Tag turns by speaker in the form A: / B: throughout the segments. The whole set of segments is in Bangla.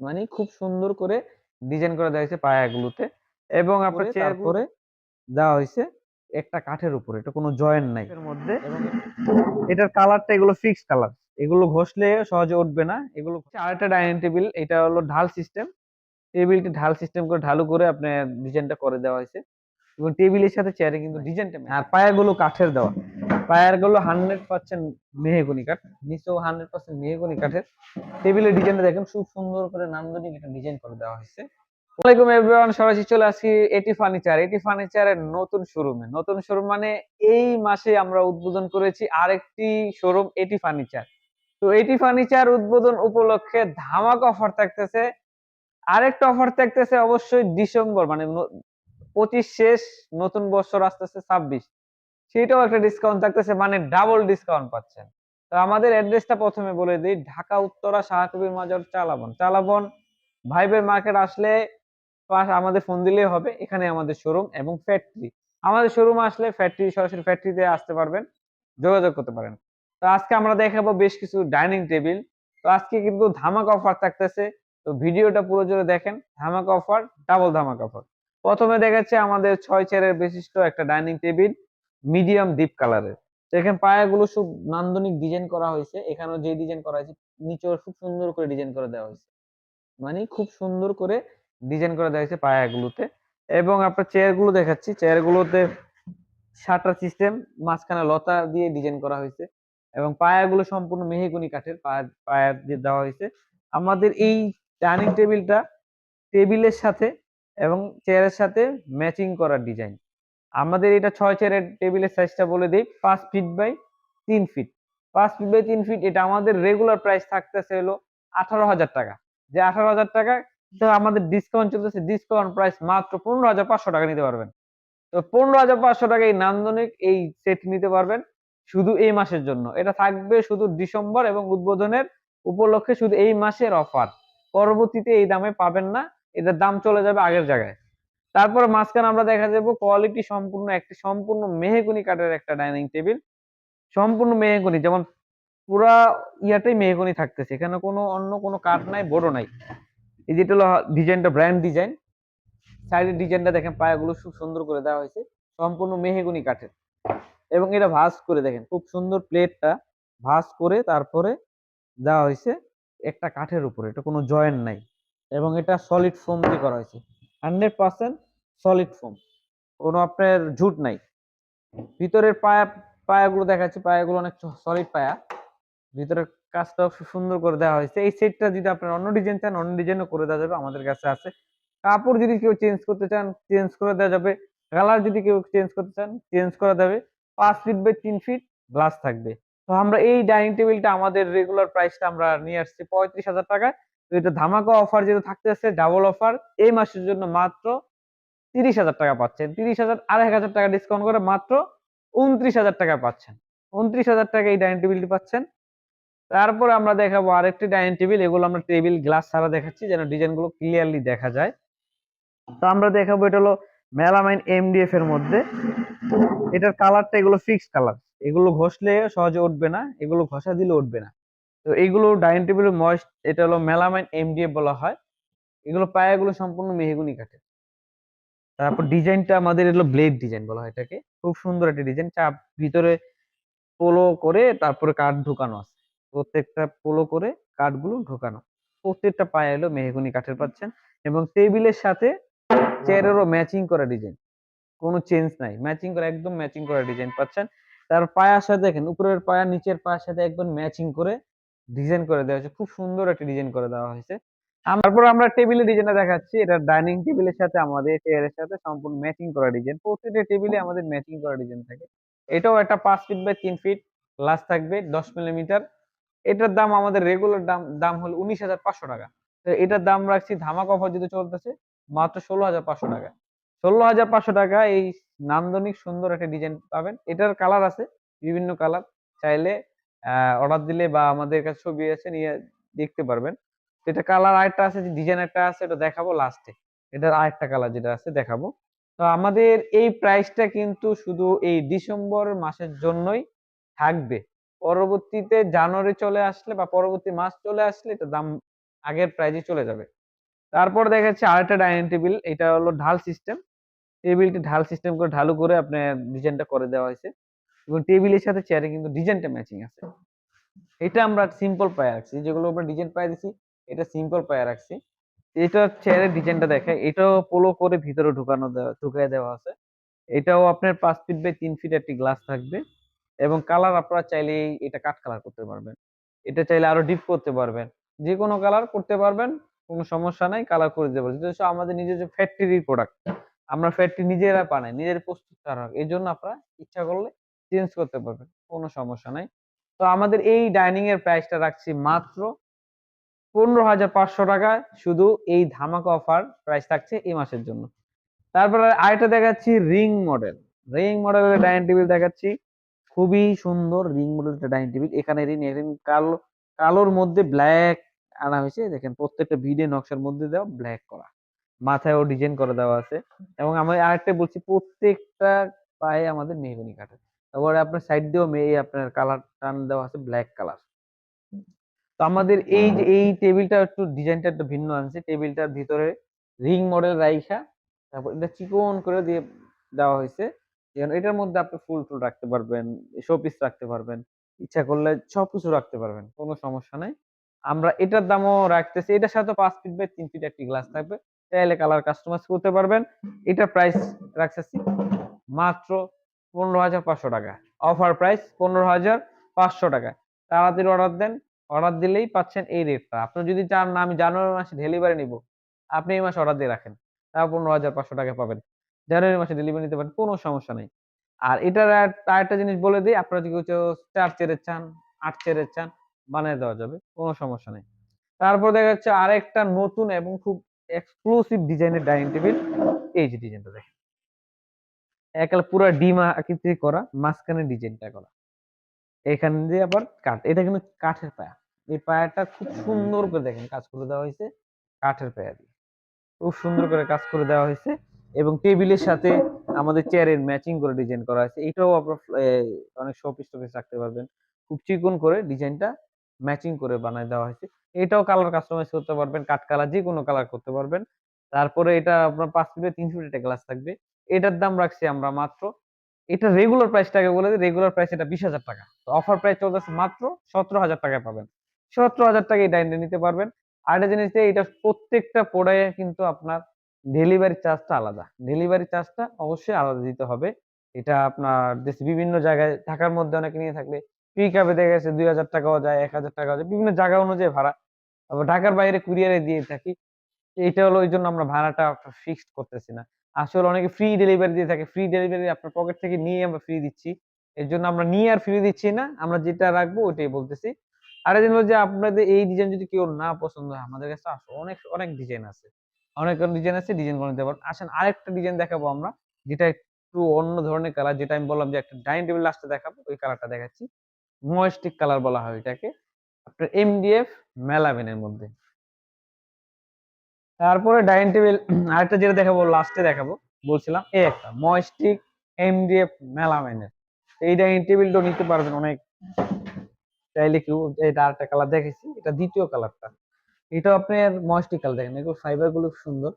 A: মানে খুব সুন্দর করে ডিজাইন করে দেওয়া হয়েছে পায়াগুলোতে এবং আপনার চেয়ার
B: তারপরে
A: করে দেওয়া হয়েছে একটা কাঠের উপরে এটা কোনো জয়েন্ট নাই।
B: এর মধ্যে।
A: এটার কালারটা এগুলো ফিক্সড কালার এগুলো ঘষলে সহজে উঠবে না। এগুলো আরেকটা ডাইনিং টেবিল এটা হলো ঢাল সিস্টেম টেবিলটি ঢাল সিস্টেম করে ঢালু করে আপনার ডিজাইনটা করে দেওয়া হয়েছে। এবং টেবিলের সাথে চেয়ারে কিন্তু ডিজাইনটা আর পায়াগুলো কাঠের দেওয়া। পায়ারগুলো হান্ড্রেড পার্সেন্ট মেহেগুনি কাঠ, নিচেও হান্ড্রেড পার্সেন্ট মেহেগুনি কাঠের। টেবিলের ডিজাইনটা দেখেন, খুব সুন্দর করে নান্দনিক একটা ডিজাইন করে দেওয়া হয়েছে। ওয়ালাইকুম এভরিওয়ান সরাসরি চলে আসি এটি ফার্নিচার। এটি ফার্নিচারের নতুন শোরুমে। নতুন শোরুম মানে এই মাসে আমরা উদ্বোধন করেছি আরেকটি শোরুম, এটি ফার্নিচার। তো এটি ফার্নিচার উদ্বোধন উপলক্ষে ধামাকা অফার থাকতেছে। আরেকটা অফার থাকতেছে অবশ্যই ডিসেম্বর মানে পঁচিশ শেষ, নতুন বছর আসতেছে ছাব্বিশ। সেটাও একটা ডিসকাউন্ট থাকতেছে মানে ডাবল ডিসকাউন্ট পাচ্ছেন। তো আমাদের অ্যাড্রেসটা প্রথমে বলে দিই, ঢাকা, উত্তরা, শাহকবির মাজার, চালাবন। চালাবন, ভাইবের মার্কেট আসলে আমাদের ফোন দিলেই হবে, এখানে আমাদের শোরুম এবং ফ্যাক্টরি আমাদের শোরুম আসলে ফ্যাক্টরি সরাসরি ফ্যাক্টরিতে আসতে পারবেন, যোগাযোগ করতে পারেন। তো আজকে আমরা দেখাবো বেশ কিছু ডাইনিং টেবিল তো আজকে কিন্তু ধামাকা অফার থাকতেছে, তো ভিডিওটা পুরো জুড়ে দেখেন, ধামাকা অফার ডাবল ধামাকা অফার প্রথমে দেখাচ্ছে আমাদের ছয় চেয়ারের বিশিষ্ট একটা ডাইনিং টেবিল মিডিয়াম ডিপ কালারের। এখানে পায়াগুলো খুব নান্দনিক ডিজাইন করা হয়েছে। এখানেও যে ডিজাইন করা হয়েছে, নিচেও খুব সুন্দর করে ডিজাইন করে দেওয়া হয়েছে। মানে খুব সুন্দর করে ডিজাইন করে দেওয়া হয়েছে পায়াগুলোতে। এবং আপনার চেয়ারগুলো দেখাচ্ছি। চেয়ার গুলোতে শাটার সিস্টেম মাঝখানে লতা দিয়ে ডিজাইন করা হয়েছে। এবং পায়াগুলো সম্পূর্ণ মেহেগুনি কাঠের পায়া পায়া দিয়ে দেওয়া হয়েছে। আমাদের এই ডাইনিং টেবিলটা টেবিলের সাথে এবং চেয়ারের সাথে ম্যাচিং করা ডিজাইন আমাদের এটা ছয় চেয়ারের টেবিলের সাইজটা বলে দিই, পাঁচ ফিট বাই তিন ফিট পাঁচ ফিট বাই তিন ফিট এটা আমাদের রেগুলার প্রাইস থাকতেছে হলো আঠারো হাজার টাকা। যে আঠারো হাজার টাকা, তো আমাদের ডিসকাউন্ট চলতেছে ডিসকাউন্ট প্রাইস মাত্র পনেরো হাজার পাঁচশো টাকা নিতে পারবেন। তো পনেরো হাজার পাঁচশো টাকা এই নান্দনিক এই সেট নিতে পারবেন শুধু এই মাসের জন্য। এটা থাকবে শুধু ডিসেম্বর এবং উদ্বোধনের উপলক্ষে শুধু এই মাসের অফার পরবর্তীতে এই দামে পাবেন না, এটার দাম চলে যাবে আগের জায়গায়। তারপরে মাঝখানে আমরা দেখা যাব কোয়ালিটি সম্পূর্ণ একটি সম্পূর্ণ মেহেগুনি কাঠের একটা ডাইনিং টেবিল সম্পূর্ণ মেহেগুনি, যেমন পুরা ইয়াটাই মেহেগুনি থাকতেছে। এখানে কোনো অন্য কোনো কাঠ নাই, বড় নাই। এই যেটা হলো ডিজাইনটা ব্র্যান্ড ডিজাইন সাইডের ডিজাইনটা দেখেন, পায়াগুলো খুব সুন্দর করে দেওয়া হয়েছে। সম্পূর্ণ মেহেগুনি কাঠের। এবং এটা ভাঁজ করে দেখেন, খুব সুন্দর প্লেটটা ভাঁজ করে তারপরে দেওয়া হয়েছে একটা কাঠের উপরে। এটা কোনো জয়েন্ট নাই। এবং এটা সলিড ফোম দিয়ে করা হয়েছে। Hundred percent solid foam. কোনো আপনার ঝুট নাই। ভিতরের পায়া পায়াগুলো দেখাচ্ছে, পায়াগুলো অনেক সলিড পায়া। ভিতরের কাজটাও খুব সুন্দর করে দেওয়া হয়েছে। এই সেটটা যদি আপনার অন্য ডিজাইন চান, অন্য ডিজাইনও করে দেওয়া যাবে আমাদের কাছে আছে। কাপড় যদি কেউ চেঞ্জ করতে চান চেঞ্জ করে দেওয়া যাবে। কালার যদি কেউ চেঞ্জ করতে চান চেঞ্জ করা যাবে। পাঁচ ফিট বাই তিন ফিট গ্লাস থাকবে। তো আমরা এই ডাইনিং টেবিলটা আমাদের রেগুলার প্রাইসটা আমরা নিয়ে আসছি পঁয়ত্রিশ হাজার টাকা এটা ধামাকা অফার যেহেতু থাকতেছে ডাবল অফার এই মাসের জন্য মাত্র তিরিশ হাজার টাকা পাচ্ছেন। তিরিশ হাজার এক হাজার টাকা ডিসকাউন্ট করে মাত্র উনত্রিশ হাজার টাকা পাচ্ছেন। উনত্রিশ হাজার টাকা এই ডাইনিং টেবিলটি পাচ্ছেন। তারপরে আমরা দেখাবো আরেকটি ডাইনিং টেবিল এগুলো আমরা টেবিল গ্লাস ছাড়া দেখাচ্ছি যেন ডিজাইনগুলো ক্লিয়ারলি দেখা যায়। তো আমরা দেখাবো এটা হলো মেলামাইন এমডিএফ এর মধ্যে। এটার কালারটা এগুলো ফিক্সড কালার এগুলো ঘষলে সহজে উঠবে না, এগুলো ঘষা দিলে উঠবে না। তো এইগুলো ডাইনিং টেবিলের ময়েস্ট, এটা হলো মেলামাইন এমডিএফ বলা হয়। এগুলো পায়াগুলো সম্পূর্ণ মেহগুনি কাঠের। তারপর ডিজাইনটা আমাদের এগুলো ব্লেড ডিজাইন বলা হয় এটাকে। খুব সুন্দর একটা ডিজাইন। চাপ ভিতরে পোলো করে তারপরে কাঠ ঢুকানো আছে। প্রত্যেকটা পোলো করে কাঠগুলো ঢোকানো। প্রত্যেকটা পায়ে এলো মেহগুনি কাঠের পাচ্ছেন এবং টেবিলের সাথে চেয়ারেরও ম্যাচিং করা ডিজাইন। কোনো চেঞ্জ নাই। ম্যাচিং করা, একদম ম্যাচিং করা ডিজাইন পাচ্ছেন। তার পায়ার সাথে দেখেন, উপরের পায়া, নিচের পায়ের সাথে একদম ম্যাচিং করে ডিজাইন করে দেওয়া হয়েছে। খুব সুন্দর একটা ডিজাইন করে দেওয়া হয়েছে। তারপর আমরা টেবিলের ডিজাইনটা দেখাচ্ছি। এটা ডাইনিং টেবিলের সাথে, আমাদের চেয়ারের সাথে সম্পূর্ণ ম্যাচিং করা ডিজাইন প্রত্যেকটা টেবিলে আমাদের ম্যাচিং করা ডিজাইন থাকে। এটাও একটা পাঁচ ফিট বাই তিন ফিট গ্লাস থাকবে, দশ মিলিমিটার এটার দাম আমাদের রেগুলার দাম দাম হলো উনিশ হাজার পাঁচশো টাকা। তো এটার দাম রাখছি, ধামাক অফার যদি চলতেছে, মাত্র ষোলো হাজার পাঁচশো টাকা। ষোলো হাজার পাঁচশো টাকা এই নান্দনিক সুন্দর একটা ডিজাইন পাবেন। এটার কালার আছে, বিভিন্ন কালার চাইলে অর্ডার দিলে বা আমাদের কাছে ছবি আছে, নিয়ে দেখতে পারবেন। এটা কালার আরেকটা আছে ডিজাইন একটা আছে এটা দেখাবো লাস্টে এটার আরেকটা কালার যেটা আছে, দেখাবো। তো আমাদের এই প্রাইসটা কিন্তু শুধু এই ডিসেম্বর মাসের জন্যই থাকবে। পরবর্তীতে জানুয়ারি চলে আসলে বা পরবর্তী মাস চলে আসলে এটা দাম আগের প্রাইজে চলে যাবে। তারপর দেখা যাচ্ছে আরেকটা ডাইনিং টেবিল এটা হলো ঢাল সিস্টেম টেবিলটি ঢাল সিস্টেম করে ঢালু করে আপনার ডিজাইনটা করে দেওয়া হয়েছে। এবং টেবিলের সাথে চেয়ারে কিন্তু ডিজাইনটা ম্যাচিং আছে। এটা আমরা সিম্পল পায়ে রাখছি যেগুলো আমরা ডিজাইন পায়ে দিছি, এটা সিম্পল পায়ে রাখছি। এটা চেয়ারের ডিজাইনটা দেখে এটাও পোলো করে ভিতরে ঢুকানো দেওয়া ঢুকাই দেওয়া আছে। এটাও আপনার পাঁচ ফিট বাই তিন ফিট একটি গ্লাস থাকবে এবং কালার আপনারা চাইলে এটা কাট কালার করতে পারবেন। এটা চাইলে আরও ডিপ করতে পারবেন। যে কোনো কালার করতে পারবেন, কোনো সমস্যা নাই কালার করে দিতে পারবেন। যেটা আমাদের নিজস্ব ফ্যাক্টরির প্রোডাক্ট আমরা ফ্যাক্টরি নিজেরা বানাই, নিজের প্রস্তুত করা হয় এই জন্য আপনারা ইচ্ছা করলে চেঞ্জ করতে পারবেন, কোনো সমস্যা নাই। তো আমাদের এই ডাইনিং এর প্রাইসটা রাখছি মাত্র পনেরো হাজার পাঁচশো টাকায়, শুধু এই ধামাকা অফার প্রাইস থাকছে এই মাসের জন্য। তারপরে আরেকটা দেখাচ্ছি রিং মডেল রিং মডেলের ডাইনিং টেবিল দেখাচ্ছি। খুবই সুন্দর রিং মডেলটা ডাইনিং টেবিল এখানে রিং রিং কালো, কালোর মধ্যে ব্ল্যাক আনা হয়েছে। দেখেন প্রত্যেকটা ভিডে নকশার মধ্যে দেওয়া ব্ল্যাক করা। মাথায়ও ডিজাইন করে দেওয়া আছে। এবং আমি আরেকটা বলছি, প্রত্যেকটা পায়ে আমাদের মেহগনি কাঠের। তারপরে আপনার সাইড দিয়েও মেয়ে আপনার কালার টান দেওয়া আছে ব্ল্যাক কালার তো আমাদের এই যে এই টেবিলটা একটু ডিজাইনটা একটু ভিন্ন আনছে। টেবিলটার ভিতরে রিং মডেল রাইখা তারপর এটা চিকন করে দিয়ে দেওয়া হয়েছে। এটার মধ্যে আপনি ফুল টুল রাখতে পারবেন শোপিস রাখতে পারবেন। ইচ্ছা করলে সব কিছু রাখতে পারবেন কোনো সমস্যা নাই। আমরা এটার দামও রাখতেছি। এটার সাথে পাঁচ ফিট বাই তিন ফিট একটি গ্লাস থাকবে। চাইলে কালার কাস্টমাইজ করতে পারবেন। এটার প্রাইস রাখতেছি মাত্র পনেরো হাজার পাঁচশো টাকা। অফার প্রাইস পনেরো হাজার পাঁচশো টাকা। তাড়াতাড়ি অর্ডার দেন। অর্ডার দিলেই পাচ্ছেন এই রেটটা আপনি যদি চান না, আমি জানুয়ারি মাসে ডেলিভারি নিব। আপনি এই মাসে অর্ডার দিয়ে রাখেন। তাও পনেরো হাজার পাঁচশো টাকা পাবেন। জানুয়ারি মাসে ডেলিভারি নিতে পারেন, কোনো সমস্যা নেই। আর এটার আরেকটা জিনিস বলে দিই, আপনারা যদি চার চেয়ারের চান, আট চেয়ারের চান, বানিয়ে দেওয়া যাবে, কোনো সমস্যা নেই। তারপর দেখা যাচ্ছে আরেকটা নতুন এবং খুব এক্সক্লুসিভ ডিজাইনের ডাইনিং টেবিল এই যে ডিজাইনটা দেখেন। একাল পুরো ডিম আকৃতি করা মাঝখানে ডিজাইনটা করা। এখান দিয়ে আবার কাঠ এটা কিন্তু কাঠের পায়া। এই পায়াটা খুব সুন্দর করে দেখেন কাজ করে দেওয়া হয়েছে কাঠের পায়া দিয়ে। খুব সুন্দর করে কাজ করে দেওয়া হয়েছে এবং টেবিলের সাথে আমাদের চেয়ারের ম্যাচিং করে ডিজাইন করা হয়েছে। এটাও আপনার অনেক শোপিস টোপিস রাখতে পারবেন। খুব চিকন করে ডিজাইনটা ম্যাচিং করে বানায় দেওয়া হয়েছে। এটাও কালার কাস্টমাইজ করতে পারবেন কাঠ কালার যে কোনো কালার করতে পারবেন। তারপরে এটা আপনার পাঁচ ফিটে তিন ফিট একটা গ্লাস থাকবে। এটার দাম রাখছি আমরা মাত্র, এটা রেগুলার প্রাইসটাকে বলে রেগুলার প্রাইস এটা বিশ হাজার টাকা। তো অফার প্রাইস চলতেছে মাত্র সতেরো হাজার টাকায় পাবেন। সতেরো হাজার টাকা এই ডাইনটা নিতে পারবেন। আরেকটা জিনিস যে এটা প্রত্যেকটা প্রোডাক্টে কিন্তু আপনার ডেলিভারি চার্জটা আলাদা। ডেলিভারি চার্জটা অবশ্যই আলাদা দিতে হবে। এটা আপনার দেশে বিভিন্ন জায়গায়, ঢাকার মধ্যে অনেকে নিয়ে থাকলে পিক আপে দেখা গেছে দুই হাজার টাকাও যায়, এক হাজার টাকাও যায়, বিভিন্ন জায়গা অনুযায়ী ভাড়া। আবার ঢাকার বাইরে কুরিয়ারে দিয়ে থাকি এটা হলো ওই জন্য আমরা ভাড়াটা ফিক্সড করতেছি না। আসলে অনেকে ফ্রি ডেলিভারি দিয়ে থাকে। ফ্রি ডেলিভারি আপনার পকেট থেকে নিয়ে আমরা ফ্রি দিচ্ছি। এর জন্য আমরা নিয়ে আর ফ্রি দিচ্ছি না। আমরা যেটা রাখব ওইটাই বলতেছি। আর হলো যে, আপনাদের এই ডিজাইন যদি কেউ না পছন্দ হয়, আমাদের কাছে অনেক অনেক ডিজাইন আছে। অনেক ডিজাইন আছে ডিজাইন করে নিতে পারেন আসেন, আরেকটা ডিজাইন দেখাবো আমরা। যেটা একটু অন্য ধরনের কালার যেটা আমি বললাম যে, একটা ডাইনিং টেবিল লাস্টে দেখাবো, ওই কালারটা দেখাচ্ছি। ময়েস্টিক কালার বলা হয় এটাকে। আপনার এমডিএফ মেলাবেনের মধ্যে। তারপরে ডাইনিং টেবিল আরেকটা যেটা দেখাবো লাস্টে দেখাবো। বলছিলাম, এই একটা ময়েস্টিক এমডিএফ মেলামেনের এই ডাইনিং টেবিলটা নিতে পারবেন অনেক। চাইলে কেউ এটা আরেকটা কালার দেখেছি, এটা দ্বিতীয় কালারটা এটা আপনার ময়েস্টিক কালার দেখেন, এগুলো ফাইবারগুলো খুব সুন্দর।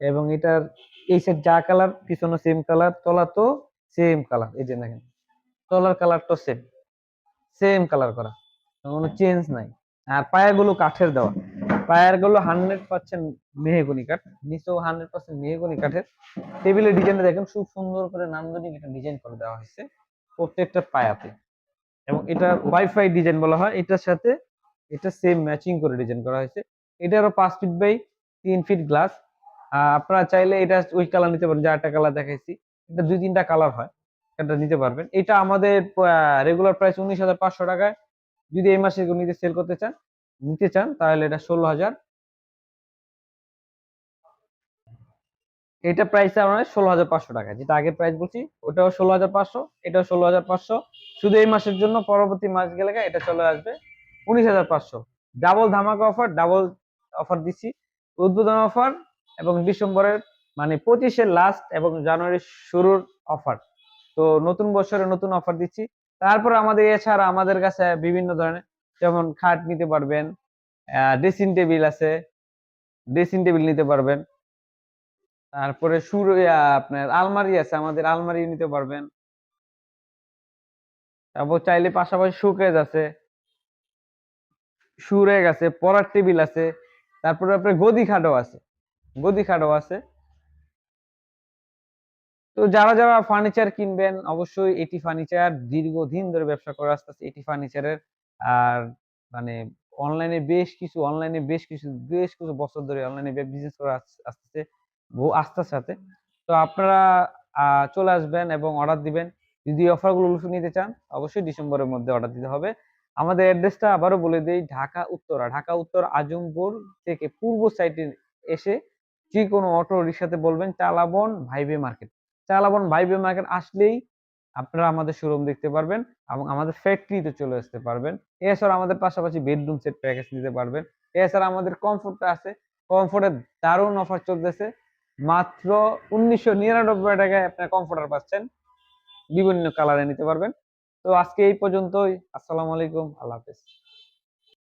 A: এবং এটার, এই সেট যা কালার পিছনে সেম কালার তলা তো সেম কালার এই যে দেখেন। তলার কালার তো সেম সেম কালার করা। কোনো চেঞ্জ নাই। আর পায়াগুলো কাঠের দেওয়া। পায়ারগুলো হান্ড্রেড পার্সেন্ট মেহগনি কাঠ, নিচেও হান্ড্রেড পার্সেন্ট মেহগনি কাঠের। টেবিলের ডিজাইনটা দেখেন, খুব সুন্দর করে নান্দনিক একটা ডিজাইন করে দেওয়া হয়েছে প্রত্যেকটা পায়াতে। এবং এটা ওয়াইফাই ডিজাইন বলা হয়, এটার সাথে এটা সেম ম্যাচিং করে ডিজাইন করা হয়েছে। এটারও পাঁচ ফিট বাই তিন ফিট গ্লাস আপনারা চাইলে এটা ওই কালার নিতে পারেন যারটা কালার দেখাইছি। এটা দুই তিনটা কালার হয়, এটা নিতে পারবেন। এটা আমাদের রেগুলার প্রাইস উনিশ হাজার পাঁচশো টাকায়। যদি এই মাসে নিতে সেল করতে চান নিতে চান, তাহলে এটা ষোলো হাজার। এটা প্রাইস আমাদের ষোলো হাজার পাঁচশো টাকা। যেটা আগের প্রাইস বলছি, ওটাও ষোলো হাজার পাঁচশো, এটাও ষোলো হাজার পাঁচশো। শুধু এই মাসের জন্য, পরবর্তী মাস গেলে এটা চলে আসবে উনিশ হাজার পাঁচশো। ডাবল ধামাকা অফার ডাবল অফার দিচ্ছি। উদ্বোধন অফার এবং ডিসেম্বরের মানে পঁচিশের লাস্ট এবং জানুয়ারির শুরুর অফার তো নতুন বছরে নতুন অফার দিচ্ছি। তারপর আমাদের এছাড়া আমাদের কাছে বিভিন্ন ধরনের যেমন খাট নিতে পারবেন ড্রেসিং টেবিল আছে ড্রেসিং টেবিল নিতে পারবেন। তারপরে সুর আপনার আলমারি আছে, আমাদের আলমারি নিতে পারবেন। তারপর চাইলে পাশাপাশি শোকেজ আছে। সুরেগ আছে, পড়ার টেবিল আছে, তারপরে আপনার গদি খাটও আছে, গদি খাটও আছে। তো যারা যারা ফার্নিচার কিনবেন, অবশ্যই এটি ফার্নিচার দীর্ঘদিন ধরে ব্যবসা করে আসতেছে, এটি ফার্নিচারের আর মানে অনলাইনে বেশ কিছু অনলাইনে বেশ কিছু বেশ কিছু বছর ধরে অনলাইনে বিজনেস করে আস- আসতেছে আস্থার সাথে তো আপনারা চলে আসবেন এবং অর্ডার দিবেন। যদি অফারগুলো নিতে চান, অবশ্যই ডিসেম্বরের মধ্যে অর্ডার দিতে হবে। আমাদের অ্যাড্রেসটা আবারও বলে দিই, ঢাকা, উত্তরা। ঢাকা, উত্তর, আজমপুর থেকে পূর্ব সাইডে এসে যে কোনো অটো রিক্সাতে বলবেন, চালাবন ভাইবে মার্কেট চালাবন ভাইবে মার্কেট আসলেই আপনারা আমাদের শোরুম দেখতে পারবেন এবং আমাদের ফ্যাক্টরিতে চলে আসতে পারবেন। এছাড়া আমাদের পাশাপাশি বেডরুম সেট প্যাকেজ নিতে পারবেন। এছাড়া আমাদের কমফোর্টটা আছে কমফোর্টের দারুণ অফার চলতেছে। মাত্র উনিশশো নিরানব্বই টাকায় আপনার কমফোর্টার পাচ্ছেন। বিভিন্ন কালারে নিতে পারবেন। তো আজকে এই পর্যন্তই। আসসালামু আলাইকুম। আল্লাহ হাফেজ।